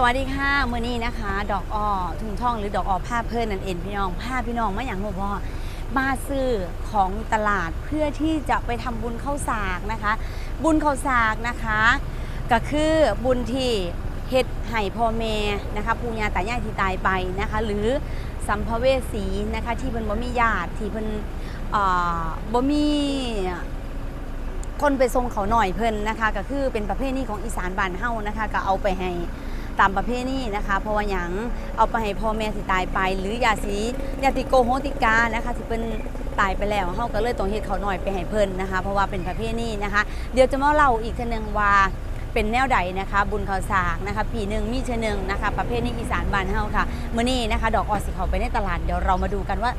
สวัสดีค่ะเมื้อนี้นะคะ ดอกอ้อถุงทองหรือดอกอ้อผ้าเพิ่นนั่นเองพี่น้องผ้าพี่น้องมาอย่างบ่พอมาซื้อของตลาดเพื่อที่จะไปทำบุญเข้าสากนะคะ บุญเข้าสากนะคะ ก็คือบุญที่เฮ็ดให้พ่อแม่นะคะปู่ย่าตายายที่ตายไปนะคะ หรือสัมภเวสีนะคะที่เพิ่นบ่มีญาติที่เพิ่นบ่มีคนไปทรงเขาหน่อยเพิ่นนะคะ ก็คือเป็นประเภทนี้ของอีสานบ้านเฮานะคะ ก็เอาไปให้ ตามประเภทนี้นะคะ เพราะว่าหยังเอาไปให้พ่อแม่สิตายไป หรือยาสียาติโกโหติกานะคะที่เพิ่นตายไปแล้วเฮาก็เลยต้องเฮ็ดเขาหน่อยไปให้เพิ่นนะคะ เพราะว่าเป็นประเภทนี้นะคะ เดี๋ยวจะมาเล่าอีกเทนึงว่าเป็นแนวใดนะคะ บุญเขาสากนะคะ ปีหนึ่งมีเชนึงนะคะ ประเภทนี้อีสานบานเฮาค่ะมื้อนี้นะคะ ดอกออสิเขาไปในตลาดเดี๋ยวเรามาดูกันว่า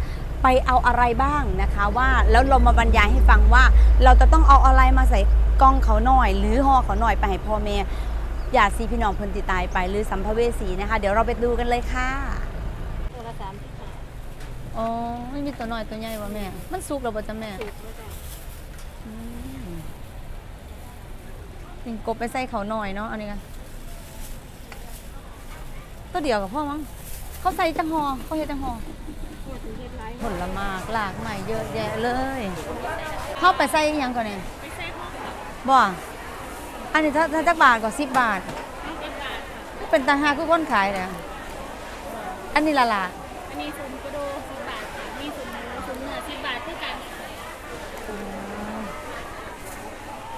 ไปเอาอะไรบ้างนะคะว่าแล้วเรามาบรรยายให้ฟังว่า เราจะต้องเอาอะไรมาใส่กล้องเขาหน่อย หรือห่อเขาหน่อยไปให้พ่อแม่ อย่าซีพี่น้องเพิ่นติตายไปหรือสัมภเวสีนะคะ เดี๋ยวเราไปดูกันเลยค่ะตัวละสามสิบห้าอ๋อไม่มีตัวน้อยตัวใหญ่วะแม่ มันสุกแล้วบ่จ้ะแม่ถูกแล้วจ้ะอืมกินกบไปใส่เขาหน่อยเนาะอันนี้กันตัวเดียวกับพ่อมั้งเขาใส่จังหอเขาเฮ็ดจังหอตัวถึงเทศไรผลไม้หลากใหม่เยอะแยะเลยเข้าไปใส่อิหยังก่อนเนี่ยไปใส่ห้องค่ะบ่อั นนี้ถ้าถ้าจักบาทก็สิบบาทห้องเก็บบาทค่ะเป็นตาหาคือคนขายเลยอันนี้ละละอันนี้ซุนกระโดสิบบาทค่ะมีซุนหมูซุนเนื้อสิบบาทคือกันค่ะ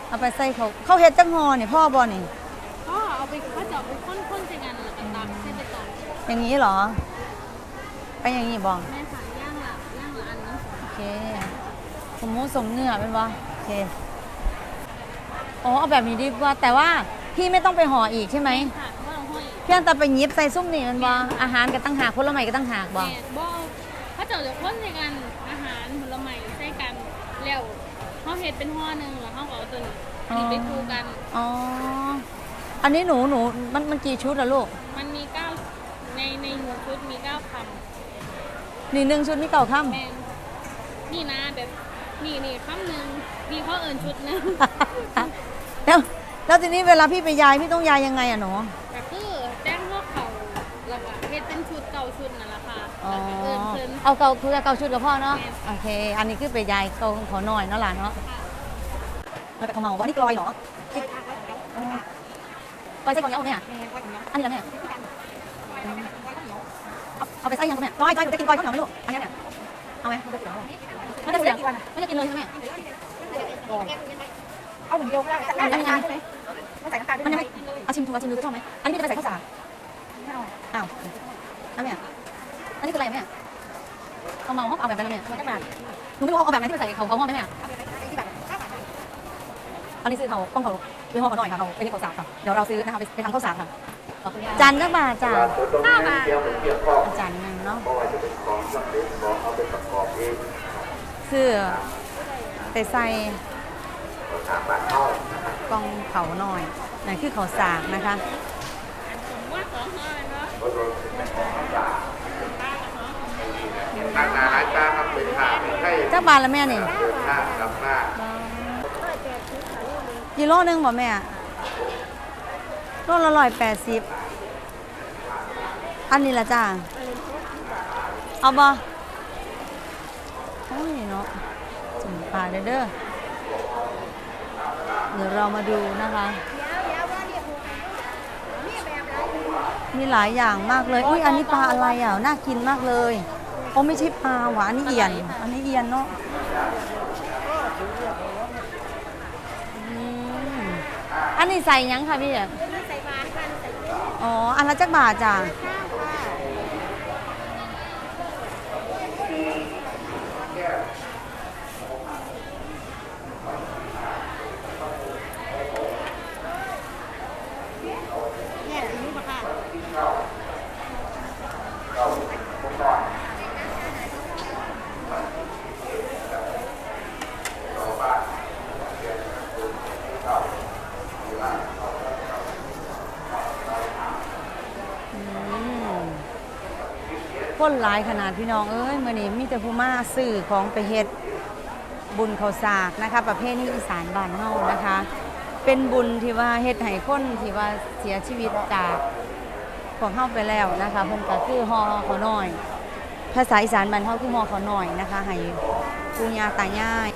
เอาไปใส่เขาเขาเฮ็ดจังหอนี่พ่อบ่นี่ก็เอาไปเขาจะเอาไปข้นๆใส่กันแล้วก็ตำเส้นไปตองอย่างนี้เหรอ ไปอย่างนี้บ่แม่ค่ะย่างละย่างละอันนึงโอเคสมมุติสมเนื้อเป็นบ่โอเค อ๋อเอาแบบนี้ดีกว่า แต่ว่าพี่ไม่ต้องไปห่ออีกใช่ไหมค่ะเพราะว่าเราห้อยเพียงแต่ไปหยิบใส่ซุ้มนี่มันบ่อาหารก็ตั้งหากผลไม้ก็ตั้งหากบ่ แม่บ่เขาจะเอาข้นใส่กันอาหารผลไม้ใส่กันแล้วเขาเฮ็ดเป็นห่อหนึงแล้วเขาก็เอาตัวนี้อันนี้ไปคลุกกันอ๋อ อันนี้หนูหนูมันมันกี่ชุดละลูก มันมีเก้าในในหมูชุดมีเก้าคำนี่หนึ่งชุดมีเก่าค่ำแมนนี่นะแบบนี่นี่คำหนึ่งนี่เขาเอิญชุดหนึง แล้วแล้วทีนี้เวลาพี่ไปยายพี่ต้องยายยังไงอะหนู ก็คือแจ้งพวกเขาแล้วก็เฮ็ดเป็นชุดเก่าชุดนั่นแหละค่ะอ๋อ แล้วก็เอิญเพิ่น เอาเก่าคือเก่าชุดกับพ่อเนาะแม่นโอเค อันนี้คือไปยายเก่าขอหน่อยเนาะหลานเนาะค่ะแล้วแต่เขาเมาว่านี่กลอยเหรออ๋อกลอยใส่ก่อนเอาเนี่ยอันนี้แล้วเนี่ยเอาเอาไปใส่ยังกับเนี่ยกลอยกลอยจะกินกลอยข้าวเหนียวไหมลูก อันนี้เนี่ย เอาไหมมันจะเสียไม่จะกินเลยใช่ไหม เอาหนึ่งเดียวก็ได้แต่อันได้นี้ยัยังงไงไม่ใส่น้ำตาลมันยังไงเอาชิมดูเอาชิมดูชอบไหมอันนี้พี่จะไปใส่ข้าวสารไม่เอาอ้าวนั่นเนี่ยอันนี้คืออะไรเนี่ยเขาเมาเขาเอาแบบนั้นเนี่ยมันจะบาหนูไม่รู้เอาแบบนั้นที่ไปใส่เขาเขาห้องไหมเนี่ยอันนี้ซื้อเขาต้องเขาไปห้องเขาหน่อยค่ะเขาไปที่เขาสากค่ะเดี๋ยวเราซื้อนะคะไปทางข้าวสารค่ะจานก็บาจ้าห้าบาทจานหนึ่งเนาะคือไปใส่ กล่องเขาหน่อยนั่นคือเขาสากนะคะผมว่าสองห้าเนาะทางนาร้านค้าครับเป็นทางให้จ้าบาทละแม่นี่เดินทางกลับหน้ากิโลหนึงบ่แม่โลละร้อยแปดสิบอันนี้ละจ้าเอาบ่โอ้ยเนาะจุ่มปลาเด้อเด้อเดี๋ยวเรามาดูนะคะ มีหลายอย่างมากเลย อุ้ยอันนี้ปลาอะไรอะ น่ากินมากเลยโอ้ไม่ใช่ปลาหวานอันนี้เอียน อันนี้เอียนเนาะอืมอันนี้ใส่หยังคะพี่อะใส่บาทกันใส่อ๋อ อันละจักบาทจ้ะ เนี่ยอันนี้บ่ค่ะ คนหลายขนาดพี่น้องเอ้ยเมื่อนี้มีแต่ผู้มาสื่อของไปเฮ็ดบุญเขาวสากนะคะ ประเภทนี้อีสานบ้านเฮานะคะ เป็นบุญที่ว่าเฮ็ดให้คนที่ว่าเสียชีวิตจากพวกเฮาไปแล้วนะคะเพิ่นก็คือฮอเขาน้อย ภาษาอีสานบ้านเฮาคือฮอเขาน้อยนะคะให้ปู่ย่าตายาย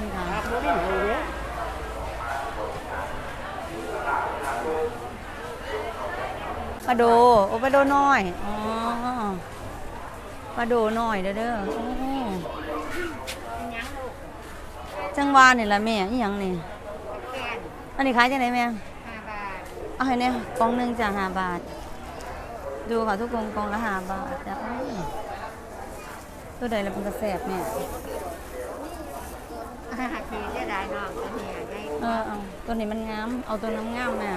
นี่ค่ะปลาโดโอ้ปลาโดน้อยอ๋อ ปลาโดน้อยเด้อเด้อโอ้จังหวานี่ล่ะแม่อีหยังนี่ แกนอันนี้ขายจังไดแม่ ห้าบาทเอาให้เนี่ยกล่องหนึ่งจะห้าบาท ดูค่ะทุกกล่องกล่องละห้าบาทจ้ะอ้ายตัวใดละเป็นกระแสบเนี่ยคือจะได้น้องตัวนี้ได้เออเอาตัวนี้มันงาม เอาตัวน้ำงามแม่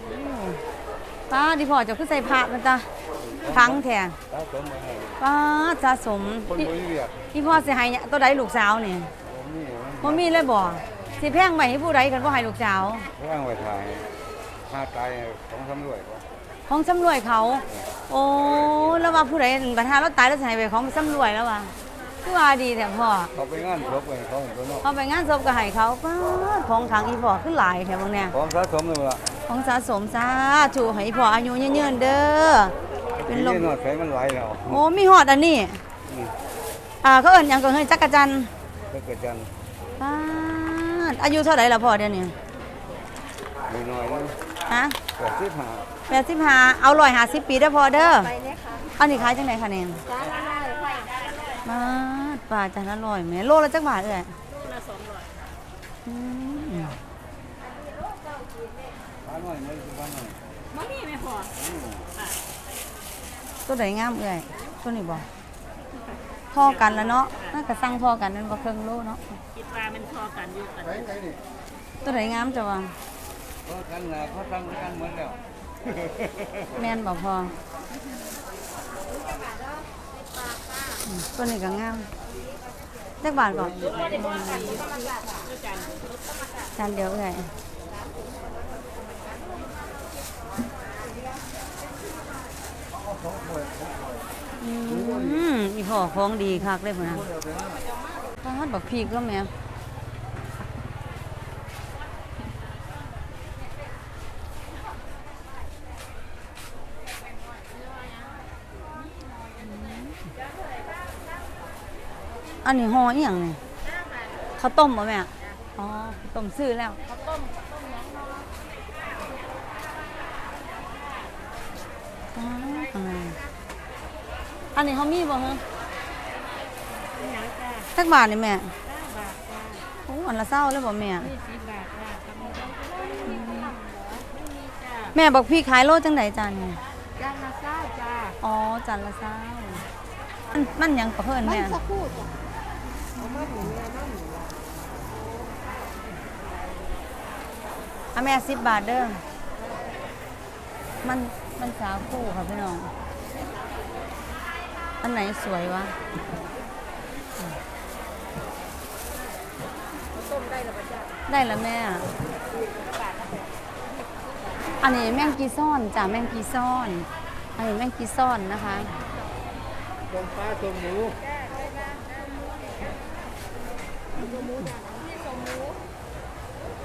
โอ้ป้าดีพอเจะขึ้นใส่ผ้ามันจ้ะ พังแท้ถ้าสมมาให้ป้าสะสมคนนี่บริเวียกนี่พ่อสิให้เนี่ยตัวใดลูกสาวนี่ผมนี่บ่มีเลยบ่สิแพงไปให้ผู้ใดกันบ่ให้ลูกสาว ว่างไว้ถ่ายห้าตายของสำรวยก็ของสำรวยเขา โอ้ แล้วว่าผู้ใดบัดหาเราตายแล้วจะให้ไปของสำรวยแล้วว่ะคือว่าดีแต่พ่อ เขาไปงานศพไปเขาเห็นตัวนอกเขาไปงานศพก็ให้เขาป้าดของขังอีพ่อคือหลายแถวบางเนี่ย ของสะสมเลยล่ะของสะสมสาธุให้อีพ่ออายุยืนๆเด้อ เป็นลมที่นอดใช้มันไหลแล้วโอ้มีหอดอันนี้นี่อ่าเขาเอิ้นหยังก็เฮ้ยจักรจันทร์ถ้าเกิดจันป้าดอายุเท่าไหร่ล่ะพ่อเดี๋ยวนี้มีน้อยนึงฮะเกิดที่หาแปดสิบห้าเอาร้อยห้าสิบปีเด้อพ่อเด้อไปเนี่ยค่ะอันนี้ขายจังไหนคะเนี่ยจ้าได้ไปมาดป่าจานละร้อยแหม่โลละจักบาทเอ้ยละสองร้อยอืมบ้านหน่อยไม่ใช่บ้านหน่อยมะมีไหมพอ ตัวไหนงามเอ้ยตัวนี้บ่พอกันแล้วเนาะน่าจะสั่งพอกันนั่นบ่เครื่องโลเนาะคิดว่ามันพอกันอยู่กันใช้ใช้นี่ตัวไหนงามจ้ะวะเขากันนะเขาตั้งกันเหมือนแล้วแม่นบ่พออืมตัวนี้ก็งามจักบาทก่อนจานเดียวเอ้ย อืมอีพ่อของดีคักเลยพุ่นน่ะปาดบักพริกก็แม่อันนี้ห่ออีหยังนี่ข้าวต้มบ่แม่ อ๋อต้มซื้อแล้วข้าวต้มต้มยัง อันนี้เขามีบ่ฮะสักบาทนี่แม่โอ้อันละเศร้าเลยบ่แม่แม่บอกพี่ขายโลจังไหนจานเนี่ยจ้ามาเศร้าจ้าอ๋อจานละเศร้ามันมันหยังกับเพิ่นมันแม่สักพูดจ้ะเอามาหนูเนี่ยมาหนูอะแม่สิบบาทเด้อมันมันสาวคู่ค่ะพี่น้อง อันไหนสวยวะต้มได้หรือเปล่าจ้าได้แล้วแม่ อันนี้แมงกีซ่อนจ้ะแมงกีซ่อน อันนี้แมงกีซ่อนนะคะตรงปลาตรงหมู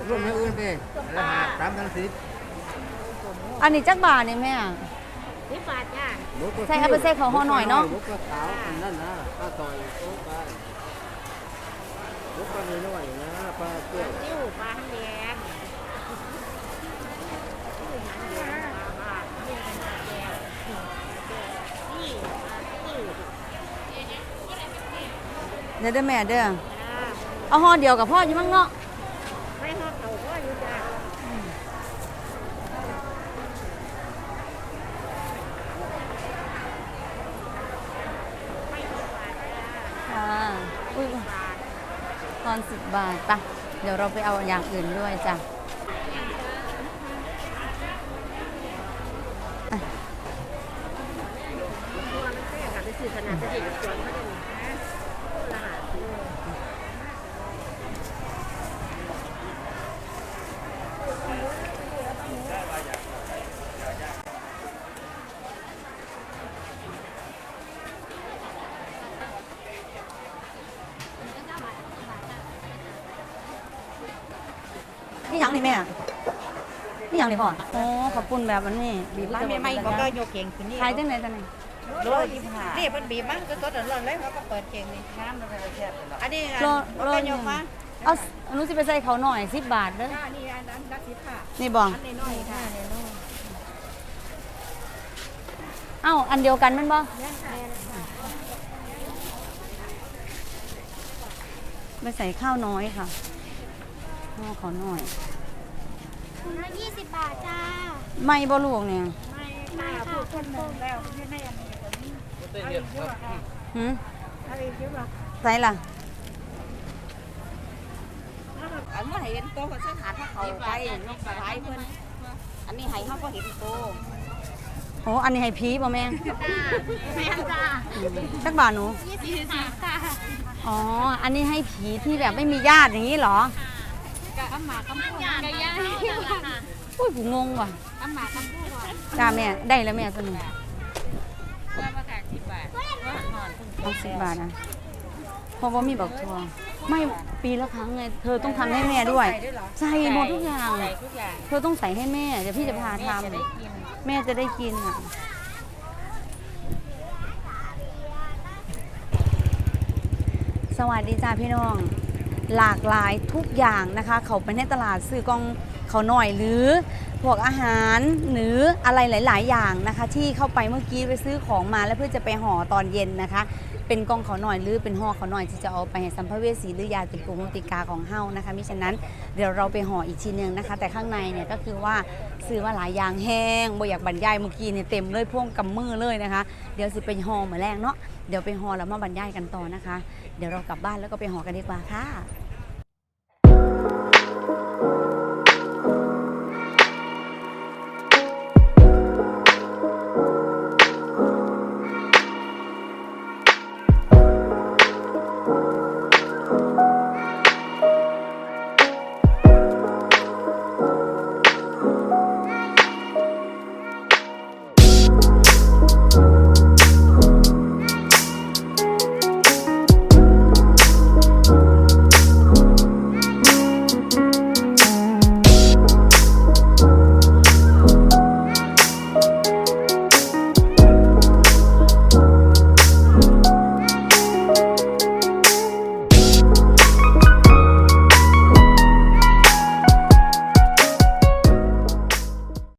ร่วมให้อื่นไปละหาสามพันสิบอันนี้จักบาทนี่แม่สิบบาทจ้า ใส่เอาไปใส่ของห่อหน่อยเนาะลูกกระขาวอันนั่นนะปลาต่อยโต๊ะปลาลูกปลาหน่อยนะปลาเกลือจิ้วปลาแดงเดี๋ยวเด้อแม่เด้อเอาห่อเดียวกับพ่ออยู่มั้งเนาะไม่ทอดเขาก็อยู่จ้า ค่ะอุ้ยตอนสิบบาทปะเดี๋ยวเราไปเอาอย่างอื่นด้วยจ้ะค่ะไปซื้อขนาดจะเด็กจวนเขาเลยรหัส นี่หยังนี่แม่นี่อย่างนี้พ่อโอ้ขอบคุณแบบอันนี้บีบร้านใหม่ๆเขาก็โยกเก่งขึ้นนี่ขายจังไหนจังไหนโลยี่ห้านี่มันบีบมันก็สดร้อนๆเลยเขาก็เปิดเก่งนี่น้ำมันเป็นแซ่บอันนี้โลเขาโลก็หโยนึ่กงมาเอาหนูสิไปใส่เขาหน่อย10บาทเด้ออันนี้อันนั้นนักสิค่ะนี่บ่อันนี้น้อยค่ะเนี่ยน้อยเอ้าอันเดียวกันแมันบ่ไปใส่ข้าวน้อยค่ะข้าวเขาหน่อย ถุงละยี่สิบบาทจ้า ไม่บ่ลูกเนี่ยไม่ค่ะพูดคนหนึ่งแล้วที่ในอันนี้ก็มีเต้นเย็นครับหืมอะไรเยอะหรอใส่ล่ะอันเมื่อเห็นโตก็สังหารเขาไปนกสบายเพิ่นอันนี้ให้เขาก็เห็นโตโอ้อันนี้ให้ผีบ่แม่งแม่จ้าสักบาทหนูยี่สิบค่ะอ๋อ อันนี้ให้ผีที่แบบไม่มีญาติอย่างนี้เหรอ กับอาหมากำพูดกระยะอุ้ยผมงงว่ะอาหมากำพูกจ้าแม่ได้แล้วแม่สนุกว่าประกาศสิบบาทว่าหอนเอาสิบบาทนะเพราะว่ามีบอกทัวร์ไม่ปีละครั้งไงเธอต้องทำให้แม่ด้วย ใส่หมดทุกอย่าง เธอต้องใส่ให้แม่เดี๋ยวพี่จะพาทำแม่จะได้กินอะสวัสดีจ้าพี่น้อง หลากหลายทุกอย่างนะคะ เขาไปในตลาดซื้อกองเขาหน่อยหรือพวกอาหารหรืออะไรหลาย ๆ อย่างนะคะ ที่เข้าไปเมื่อกี้ไปซื้อของมาแล้วเพื่อจะไปห่อตอนเย็นนะคะ เป็นกองเขาหน่อยหรือเป็นห่อเขาหน่อยที่จะเอาไปให้สัมภเวสีหรือยาติดโกโมติกาของเฮานะคะมิฉะนั้นเดี๋ยวเราไปห่ออีกทีนึงนะคะ แต่ข้างในเนี่ยก็คือว่าซื้อมาหลายอย่างแห้งบ่อยากบรรยายเมื่อกี้เนี่ยเต็มเลยพ่วงกำมือเลยนะคะ เดี๋ยวสิไปห่อเหมือนแรกเนาะเดี๋ยวไปห่อแล้วมาบรรยายกันต่อนะคะ เดี๋ยวเรากลับบ้านแล้วก็ไปหอกันดีกว่าค่ะ